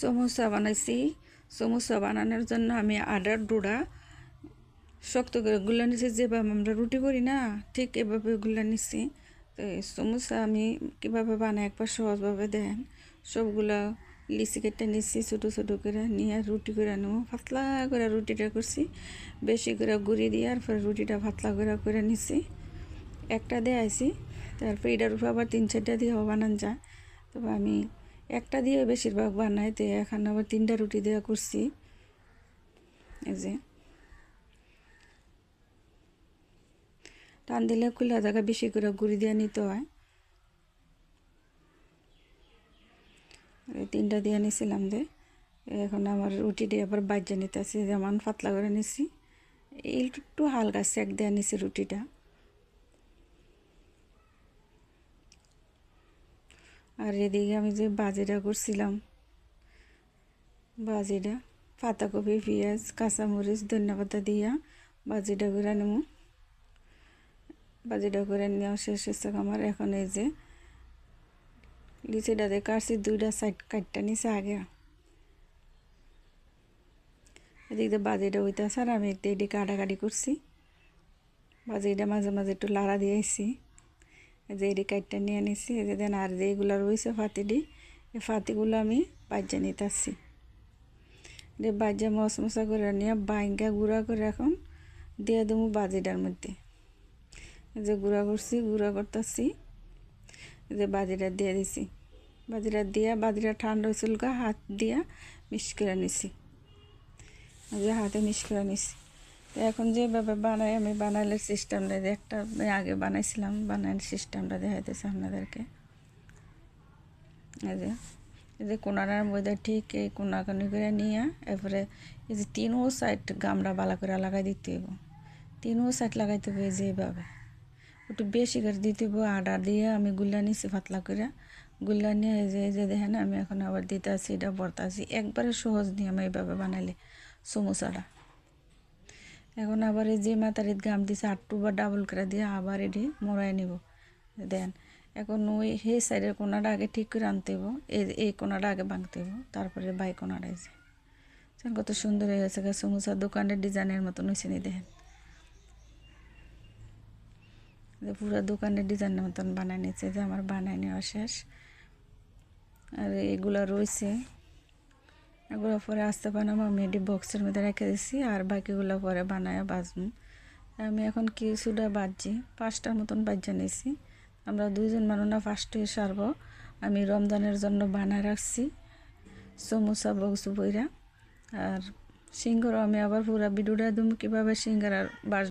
সমোসা বানাইছি। সমোসা বানানোর জন্য আমি আটার ডোড়া শক্ত করে গুলা নিছি। যেভাবে আমরা রুটি করি না, ঠিক এভাবে গুলা নিছি। তো সমোসা আমি কীভাবে বানাই একবার সহজভাবে দেন সবগুলা লিচি কেটে নিচ্ছি ছোটো ছোটো করে নিয়ে রুটি করে নেব। পাতলা করে রুটিটা করছি, বেশি করে গুঁড়ি দিয়ে আর পরে রুটিটা পাতলা করে করে নিছি। একটা দিয়ে আইছি, তারপর এটার উপর আবার তিন চারটা দিয়েও বানান যায়। তবে আমি একটা দিয়ে বেশিরভাগ বানাই, তো এখন আবার তিনটা রুটি দেওয়া করছি। এই যে। টান দিলে খোলা জায়গা বেশি করে গুঁড়ি দিয়ে নিতে হয়। তিনটা দিয়ে নিছিলাম যে, এখন আমার রুটিটি আবার বাজ্যে নিতেছি যেমন পাতলা করে নিছি। একটু হালকা সেক দিয়ে নিছি রুটিটা। আর এদিকে আমি যে বাজিটা করছিলাম, বাজিটা, পাতাকপি, পেঁয়াজ, কাঁচামরিচ, ধন্যপাতা দিয়া বাজিটা করে নেব। বাজিটা করে নেওয়া শেষ হচ্ছে আমার। এখন এই যে লিচিটাতে কাটছি, দুইটা সাইড কাটটা নিছে আগে। এদিক দিয়ে বাজিটা হইতেছে আর আমি এটি কাটাকাটি করছি। বাজিটা মাঝে মাঝে একটু লাড়া দিয়েছি যে এটি কাটটা নিয়ে নিছি, এই যে দেন আর যেগুলো রয়েছে ফাতিটি, এই ফাতিগুলো আমি বাজ্যা নিতেছি যে বাজ্যা মশমশা করে নিয়ে বাইঙ্গা গুঁড়া করে এখন দিয়ে দেবো বাজিটার মধ্যে। যে গুঁড়া করছি, গুঁড়া করতেছি যে বাজিটা দিয়ে দিছি। বাজিটা দিয়া, বাজিটা ঠান্ডা হয়েছিল হাত দিয়া মিক্স করে নিছি। যে হাতে মিক্স করে নিছি। এখন যেভাবে বানাই, আমি বানাইলে সিস্টেমটা যে একটা আগে বানাইছিলাম, বানাইলে সিস্টেমটা দেখাইতেছে আপনাদেরকে। এই যে এই যে কোনার মধ্যে ঠিক এই কোনাকানি করে নিয়ে, এরপরে এই যে তিনও সাইড গামড়া বালা করে লাগাই দিতে হইব। তিনও সাইড লাগাইতে হবে যেভাবে। একটু বেশি করে দিতে হইব আডা দিয়ে আমি গুল্লা নিছি পাতলা করে। গুল্লা নিয়ে এই যে এই যে দেখেন, আমি এখন আবার দিতে আছি, এটা বর্তাছি একবারে সহজ নিয়ে আমি এইভাবে বানাইলে সমোসাটা এখন আবার এই যে মাতারিত গাম দিছে, আটটু বা ডাবল করে দিয়ে আবার এটি মরাই নিব। দেন, এখন ওই সেই সাইডের কোনাটা আগে ঠিক করে আনতে হইব। এই এই কোনাটা আগে ভাঙতে হইব। তারপরে বাই কোনাটা এসে কত সুন্দর হয়ে গেছে সমোসা দোকানের ডিজাইনের মতন হয়েছে নি, দেখেন। পুরো দোকানের ডিজাইনের মতন বানাই নিচ্ছে যে আমার বানাই নেওয়া শেষ। আর এগুলো রয়েছে। এগুলো পরে আস্তে বানাবো, আমি এটি বক্সের মধ্যে রেখে দিছি, আর বাকিগুলো পরে বানায় বাজবো। আমি এখন কিছুটা বাজছি, পাঁচটার মতন বাজ্যা নিয়েছি আমরা দুইজন মানুষ না ফার্স্টে সারবো। আমি রমজানের জন্য বানায় রাখছি, সমোসা বক্স বইরা। আর সিঙ্গারও আমি আবার পুরা ভিডিওটা দিম কীভাবে সিঙ্গার আর বাস